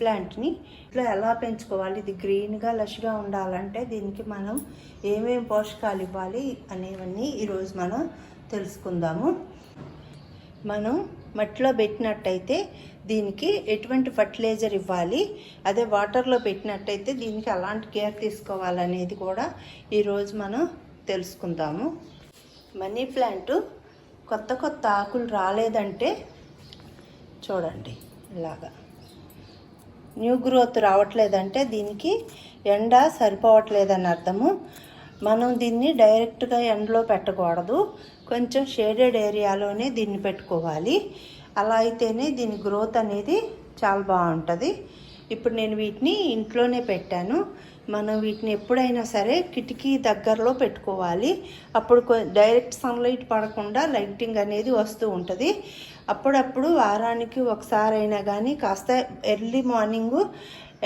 ప్లాంట్ని ఇట్లా ఎలా పెంచుకోవాలి? ఇది గ్రీన్గా లష్గా ఉండాలంటే దీనికి మనం ఏమేమి పోషకాలు ఇవ్వాలి అనేవన్నీ ఈరోజు మనం తెలుసుకుందాము. మనం మట్టిలో పెట్టినట్టయితే దీనికి ఎటువంటి ఫర్టిలైజర్ ఇవ్వాలి? అదే వాటర్లో పెట్టినట్టయితే దీనికి అలాంటి కేర్ తీసుకోవాలనేది కూడా ఈరోజు మనం తెలుసుకుందాము. మనీ ప్లాంట్ కొత్త కొత్త ఆకులు రాలేదంటే చూడండి ఇలాగా. న్యూ గ్రోత్ రావట్లేదంటే దీనికి ఎండ సరిపోవట్లేదని అర్థము. మనం దీన్ని డైరెక్ట్గా ఎండలో పెట్టకూడదు. కొంచెం షేడెడ్ ఏరియాలోనే దీన్ని పెట్టుకోవాలి. అలా అయితేనే దీని గ్రోత్ అనేది చాలా బాగుంటుంది. ఇప్పుడు నేను వీటిని ఇంట్లోనే పెట్టాను. మనం వీటిని ఎప్పుడైనా సరే కిటికీ దగ్గరలో పెట్టుకోవాలి. అప్పుడు డైరెక్ట్ సన్లైట్ పడకుండా లైటింగ్ అనేది వస్తూ ఉంటుంది. అప్పుడప్పుడు వారానికి ఒకసారి అయినా కానీ కాస్త ఎర్లీ మార్నింగ్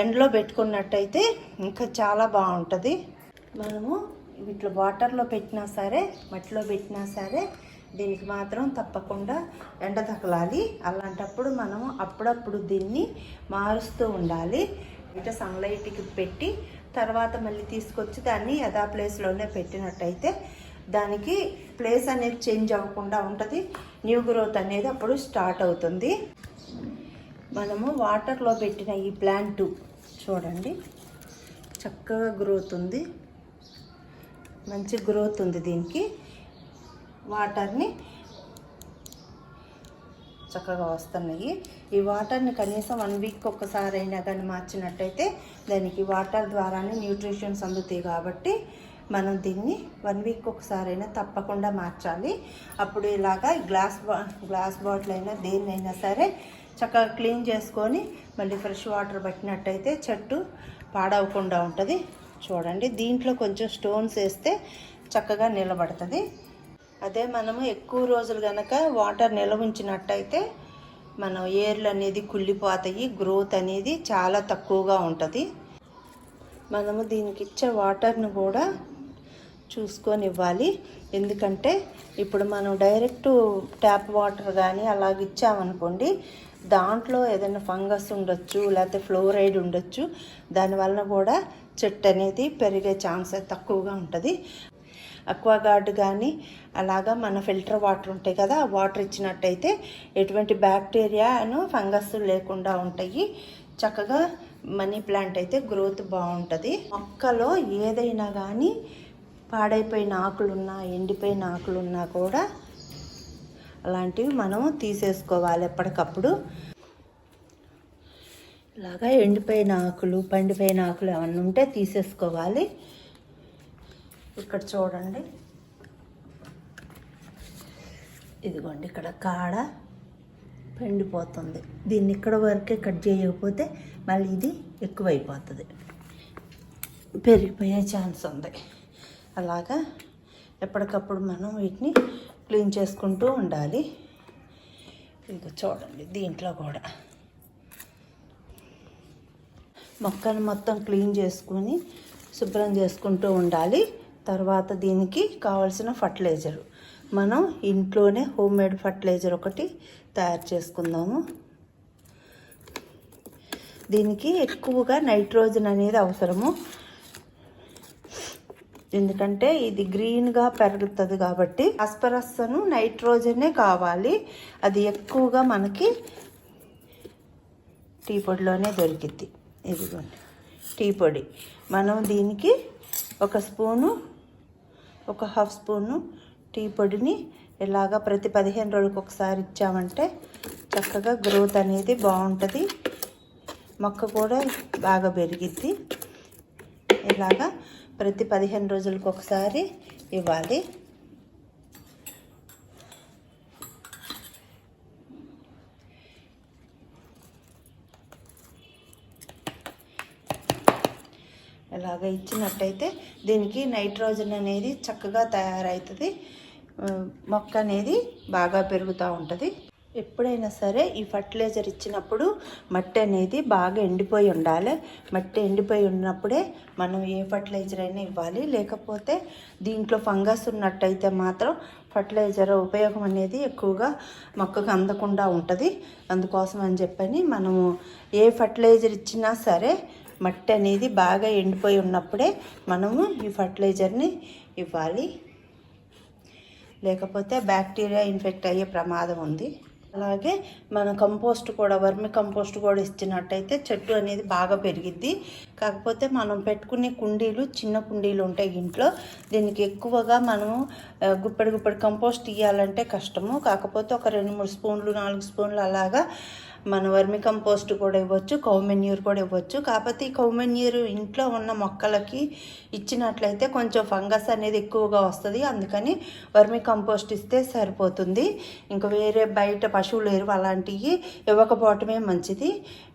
ఎండలో పెట్టుకున్నట్టయితే ఇంకా చాలా బాగుంటుంది. మనము వీటిలో వాటర్లో పెట్టినా సరే మట్టిలో పెట్టినా సరే దీనికి మాత్రం తప్పకుండా ఎండ తగలాలి. అలాంటప్పుడు మనము అప్పుడప్పుడు దీన్ని మారుస్తూ ఉండాలి. ఇట సన్లైట్కి పెట్టి తర్వాత మళ్ళీ తీసుకొచ్చి దాన్ని యథా ప్లేస్లోనే పెట్టినట్టయితే దానికి ప్లేస్ అనేది చేంజ్ అవ్వకుండా ఉంటుంది. న్యూ గ్రోత్ అనేది అప్పుడు స్టార్ట్ అవుతుంది. మనము వాటర్లో పెట్టిన ఈ ప్లాంట్ చూడండి. చక్కగా గ్రోత్ ఉంది. మంచి గ్రోత్ ఉంది దీనికి. వాటర్ని చక్కగా వస్తున్నాయి. ఈ వాటర్ని కనీసం వన్ వీక్ ఒక్కసారి అయినా కానీ మార్చినట్టయితే దానికి వాటర్ ద్వారానే న్యూట్రిషన్స్ అందుతాయి కాబట్టి మనం దీన్ని వన్ వీక్ ఒకసారైనా తప్పకుండా మార్చాలి. అప్పుడు ఇలాగా గ్లాస్ బా గ్లాస్ బాటిల్ అయినా దేన్నైనా సరే చక్కగా క్లీన్ చేసుకొని మళ్ళీ ఫ్రెష్ వాటర్ పట్టినట్టయితే చెట్టు పాడవకుండా ఉంటుంది. చూడండి దీంట్లో కొంచెం స్టోన్స్ వేస్తే చక్కగా నిలబడుతుంది. అదే మనము ఎక్కువ రోజులు కనుక వాటర్ నిల్వ ఉంచినట్టయితే మనం ఏర్లు అనేది కుళ్ళిపోతాయి గ్రోత్ అనేది చాలా తక్కువగా ఉంటుంది. మనము దీనికి ఇచ్చే వాటర్ను కూడా చూసుకొని ఇవ్వాలి ఎందుకంటే ఇప్పుడు మనం డైరెక్ట్ ట్యాప్ వాటర్ కానీ అలాగ ఇచ్చామనుకోండి దాంట్లో ఏదైనా ఫంగస్ ఉండొచ్చు లేకపోతే ఫ్లోరైడ్ ఉండొచ్చు దానివల్ల కూడా చెట్టు అనేది పెరిగే ఛాన్స్ తక్కువగా ఉంటుంది. అక్వాగార్డ్ కానీ అలాగా మన ఫిల్టర్ వాటర్ ఉంటాయి కదా ఆ వాటర్ ఇచ్చినట్టయితే ఎటువంటి బ్యాక్టీరియాను ఫంగస్ లేకుండా ఉంటాయి. చక్కగా మనీ ప్లాంట్ అయితే గ్రోత్ బాగుంటుంది. మొక్కలో ఏదైనా కానీ పాడైపోయిన ఆకులున్నా ఎండిపోయిన ఆకులున్నా కూడా అలాంటివి మనం తీసేసుకోవాలి ఎప్పటికప్పుడు. ఇలాగా ఎండిపోయిన ఆకులు పండిపోయిన ఆకులు ఏమన్నా ఉంటే తీసేసుకోవాలి. ఇక్కడ చూడండి. ఇదిగోండి ఇక్కడ కాడ పెండిపోతుంది. దీన్ని ఇక్కడ వరకే కట్ చేయకపోతే మళ్ళీ ఇది ఎక్కువైపోతుంది. పెరిగిపోయే ఛాన్స్ ఉంది. అలాగా ఎప్పటికప్పుడు మనం వీటిని క్లీన్ చేసుకుంటూ ఉండాలి. ఇది చూడండి దీంట్లో కూడా. మొక్కను మొత్తం క్లీన్ చేసుకుని శుభ్రం చేసుకుంటూ ఉండాలి. తర్వాత దీనికి కావాల్సిన ఫర్టిలైజర్. మనం ఇంట్లోనే హోమ్ మేడ్ ఫర్టిలైజర్ ఒకటి తయారు చేసుకుందాము. దీనికి ఎక్కువగా నైట్రోజన్ అనేది అవసరము. ఎందుకంటే ఇది గ్రీన్గా పెరుగుతుంది కాబట్టి అస్పరస్సను నైట్రోజనే కావాలి. అది ఎక్కువగా మనకి టీ పొడిలోనే దొరికిద్ది. ఇదిగోండి. టీ పొడి. మనం దీనికి ఒక స్పూను ఒక హాఫ్ స్పూను టీ పొడిని ఇలాగ ప్రతి పదిహేను రోజులకు ఒకసారి ఇచ్చామంటే చక్కగా గ్రోత్ అనేది బాగుంటుంది. మొక్క కూడా బాగా పెరిగిద్ది. ఇలాగా ప్రతి పదిహేను రోజులకు ఒకసారి ఇవ్వాలి. ఇలాగ ఇచ్చినట్టయితే దీనికి నైట్రోజన్ అనేది చక్కగా తయారవుతుంది. మొక్క అనేది బాగా పెరుగుతూ ఉంటుంది. ఎప్పుడైనా సరే ఈ ఫర్టిలైజర్ ఇచ్చినప్పుడు మట్టి అనేది బాగా ఎండిపోయి ఉండాలి. మట్టి ఎండిపోయి ఉన్నప్పుడే మనం ఏ ఫర్టిలైజర్ అయినా ఇవ్వాలి. లేకపోతే దీంట్లో ఫంగస్ ఉన్నట్టయితే మాత్రం ఫర్టిలైజర్ ఉపయోగం అనేది ఎక్కువగా మొక్కకు అందకుండా ఉంటుంది. అందుకోసం అని చెప్పని మనము ఏ ఫర్టిలైజర్ ఇచ్చినా సరే మట్టి అనేది బాగా ఎండిపోయి ఉన్నప్పుడే మనము ఈ ఫర్టిలైజర్ని ఇవ్వాలి. లేకపోతే బ్యాక్టీరియా ఇన్ఫెక్ట్ అయ్యే ప్రమాదం ఉంది. అలాగే మన కంపోస్ట్ కూడా వర్మి కంపోస్ట్ కూడా ఇచ్చినట్టయితే చెట్టు అనేది బాగా పెరిగిద్ది. కాకపోతే మనం పెట్టుకునే కుండీలు చిన్న కుండీలు ఉంటాయి ఇంట్లో. దీనికి ఎక్కువగా మనము గుప్పెడు గుప్పెడు కంపోస్ట్ ఇవ్వాలంటే కష్టము. కాకపోతే ఒక రెండు మూడు స్పూన్లు నాలుగు స్పూన్లు అలాగా మన వర్మి కంపోస్ట్ కూడా ఇవ్వచ్చు కౌమెన్యూర్ కూడా ఇవ్వచ్చు. కాకపోతే ఈ కౌమెన్యూర్ ఇంట్లో ఉన్న మొక్కలకి ఇచ్చినట్లయితే కొంచెం ఫంగస్ అనేది ఎక్కువగా వస్తుంది. అందుకని వర్మి కంపోస్ట్ ఇస్తే సరిపోతుంది. ఇంకా వేరే బయట పశువుల ఎరువు అలాంటివి ఇవ్వకపోవటమే మంచిది.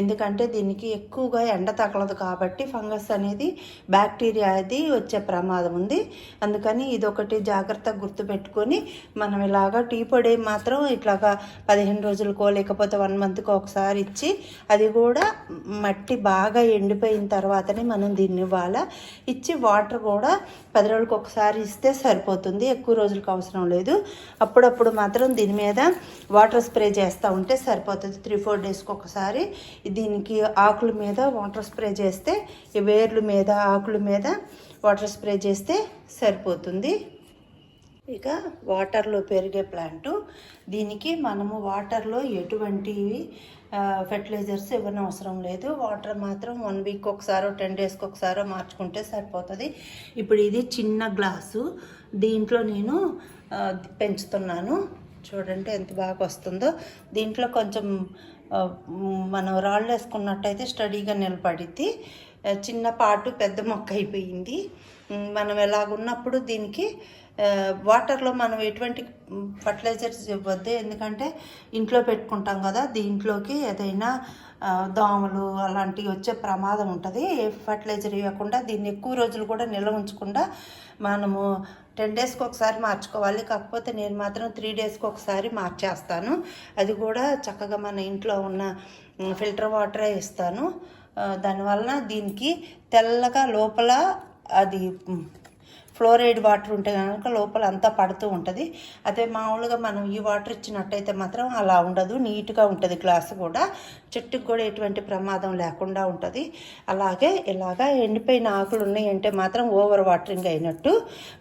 ఎందుకంటే దీనికి ఎక్కువగా ఎండ తగలదు కాబట్టి ఫంగస్ అనేది బ్యాక్టీరియా అది వచ్చే ప్రమాదం ఉంది. అందుకని ఇదొకటి జాగ్రత్తగా గుర్తుపెట్టుకొని మనం ఇలాగా టీ పొడి మాత్రం ఇట్లాగా పదిహేను రోజులకో లేకపోతే వన్ మంత్కో ఒకసారి ఇచ్చి అది కూడా మట్టి బాగా ఎండిపోయిన తర్వాతనే మనం దీన్ని ఇవ్వాలా. ఇచ్చి వాటర్ కూడా పది రోజులకు ఒకసారి ఇస్తే సరిపోతుంది. ఎక్కువ రోజులకు అవసరం లేదు. అప్పుడప్పుడు మాత్రం దీని మీద వాటర్ స్ప్రే చేస్తూ ఉంటే సరిపోతుంది. త్రీ ఫోర్ డేస్కి ఒకసారి దీనికి ఆకుల మీద వాటర్ స్ప్రే చేస్తే ఈ వేర్ల మీద ఆకుల మీద వాటర్ స్ప్రే చేస్తే సరిపోతుంది. ఇక వాటర్లో పెరిగే ప్లాంటు. దీనికి మనము వాటర్లో ఎటువంటి ఫెర్టిలైజర్స్ ఇవ్వనవసరం లేదు. వాటర్ మాత్రం వన్ వీక్ ఒకసారో టెన్ డేస్కి ఒకసారో మార్చుకుంటే సరిపోతుంది. ఇప్పుడు ఇది చిన్న గ్లాసు. దీంట్లో నేను పెంచుతున్నాను. చూడండి ఎంత బాగా వస్తుందో. దీంట్లో కొంచెం మనం రాళ్ళు వేసుకున్నట్టయితే స్టడీగా నిలబడిద్ది. చిన్న పాటు పెద్ద మొక్క అయిపోయింది. మనం ఎలాగున్నప్పుడు దీనికి వాటర్లో మనం ఎటువంటి ఫర్టిలైజర్స్ ఇవ్వద్దు. ఎందుకంటే ఇంట్లో పెట్టుకుంటాం కదా దీంట్లోకి ఏదైనా దోమలు అలాంటివి వచ్చే ప్రమాదం ఉంటుంది. ఏ ఫర్టిలైజర్ ఇవ్వకుండా దీన్ని ఎక్కువ రోజులు కూడా నిల్వ ఉంచకుండా మనము టెన్ డేస్కి ఒకసారి మార్చుకోవాలి. కాకపోతే నేను మాత్రం త్రీ డేస్కి ఒకసారి మార్చేస్తాను. అది కూడా చక్కగా మన ఇంట్లో ఉన్న ఫిల్టర్ వాటరే ఇస్తాను. దానివలన దీనికి తెల్లగా లోపల అది ఫ్లోరైడ్ వాటర్ ఉంటే కనుక లోపల అంతా పడుతూ ఉంటుంది. అదే మామూలుగా మనం ఈ వాటర్ ఇచ్చినట్టయితే మాత్రం అలా ఉండదు. నీట్గా ఉంటుంది గ్లాస్ కూడా. చెట్టుకు కూడా ఎటువంటి ప్రమాదం లేకుండా ఉంటుంది. అలాగే ఇలాగా ఎండిపోయిన ఆకులు ఉన్నాయంటే మాత్రం ఓవర్ వాటరింగ్ అయినట్టు.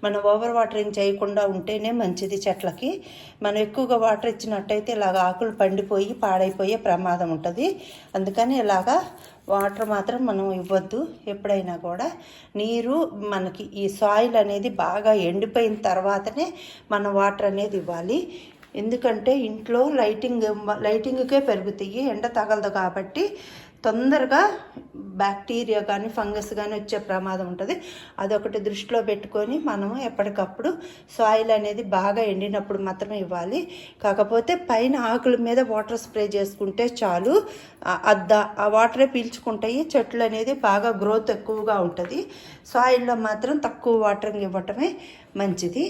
మనం ఓవర్ వాటరింగ్ చేయకుండా ఉంటేనే మంచిది చెట్లకి. మనం ఎక్కువగా వాటర్ ఇచ్చినట్టయితే ఇలాగ ఆకులు పండిపోయి పాడైపోయే ప్రమాదం ఉంటుంది. అందుకని ఇలాగా వాటర్ మాత్రం మనం ఇవ్వద్దు. ఎప్పుడైనా కూడా నీరు మనకి ఈ సాయిల్ అనేది బాగా ఎండిపోయిన తర్వాతనే మనం వాటర్ అనేది ఇవ్వాలి. ఎందుకంటే ఇంట్లో లైటింగ్ లైటింగ్కే పెరుగుతాయి ఎండ తగలదు కాబట్టి తొందరగా బ్యాక్టీరియా కానీ ఫంగస్ కానీ వచ్చే ప్రమాదం ఉంటుంది. అదొకటి దృష్టిలో పెట్టుకొని మనము ఎప్పటికప్పుడు సాయిల్ అనేది బాగా ఎండినప్పుడు మాత్రమే ఇవ్వాలి. కాకపోతే పైన ఆకుల మీద వాటర్ స్ప్రే చేసుకుంటే చాలు. అద్ద ఆ వాటరే పీల్చుకుంటాయి. చెట్లు అనేది బాగా గ్రోత్ ఎక్కువగా ఉంటుంది. సాయిల్లో మాత్రం తక్కువ వాటరింగ్ ఇవ్వటమే మంచిది.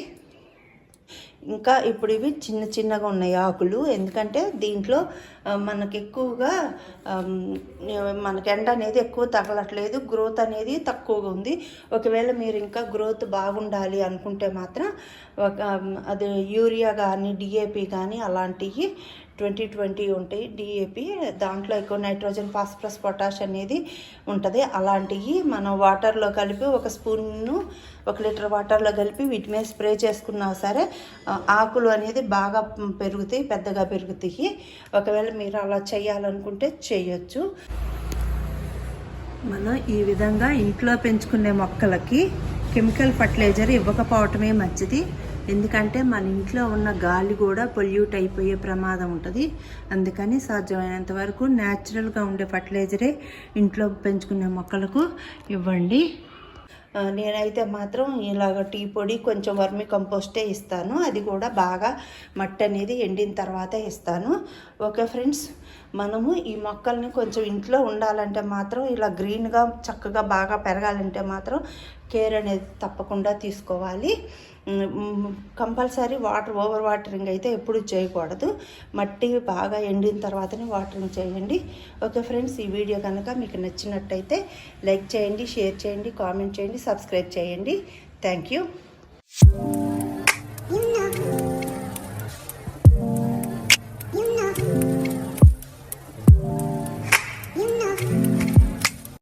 ఇంకా ఇప్పుడు ఇవి చిన్న చిన్నగా ఉన్నాయి ఆకులు. ఎందుకంటే దీంట్లో మనకి ఎక్కువగా ఆమ్, మనకి ఎండ అనేది ఎక్కువ తగలట్లేదు. గ్రోత్ అనేది తక్కువగా ఉంది. ఒకవేళ మీరు ఇంకా గ్రోత్ బాగుండాలి అనుకుంటే మాత్రం ఒక అది యూరియా కానీ డిఏపి కానీ అలాంటివి ట్వంటీ ట్వంటీ ఉంటాయి డిఏపి దాంట్లో ఎక్కువ నైట్రోజన్ ఫాస్ఫరస్ పొటాష్ అనేది ఉంటుంది. అలాంటివి మనం వాటర్లో కలిపి ఒక స్పూన్ను ఒక లీటర్ వాటర్లో కలిపి వీటి మీద స్ప్రే చేసుకున్నా సరే ఆకులు అనేది బాగా పెరుగుతాయి పెద్దగా పెరుగుతాయి. ఒకవేళ మీరు అలా చేయాలనుకుంటే చేయొచ్చు. మనం ఈ విధంగా ఇంట్లో పెంచుకునే మొక్కలకి కెమికల్ ఫర్టిలైజర్ ఇవ్వకపోవటమే మంచిది. ఎందుకంటే మన ఇంట్లో ఉన్న గాలి కూడా పొల్యూట్ అయిపోయే ప్రమాదం ఉంటుంది. అందుకని సాధ్యమైనంత వరకు న్యాచురల్గా ఉండే ఫర్టిలైజరే ఇంట్లో పెంచుకునే మొక్కలకు ఇవ్వండి. నేనైతే మాత్రం ఇలాగ టీ పొడి కొంచెం వర్మి కంపోస్టే ఇస్తాను. అది కూడా బాగా మట్టి అనేది ఎండిన తర్వాత ఇస్తాను. ఓకే ఫ్రెండ్స్ మనము ఈ మొక్కల్ని కొంచెం ఇంట్లో ఉండాలంటే మాత్రం ఇలా గ్రీన్గా చక్కగా బాగా పెరగాలంటే మాత్రం కేర్ అనేది తప్పకుండా తీసుకోవాలి. కంపల్సరీ వాటర్ ఓవర్ వాటరింగ్ అయితే ఎప్పుడు చేయకూడదు. మట్టి బాగా ఎండిన తర్వాతనే వాటరింగ్ చేయండి. ఓకే ఫ్రెండ్స్ ఈ వీడియో కనుక మీకు నచ్చినట్టయితే లైక్ చేయండి షేర్ చేయండి కామెంట్ చేయండి సబ్స్క్రైబ్ చేయండి. Thank you.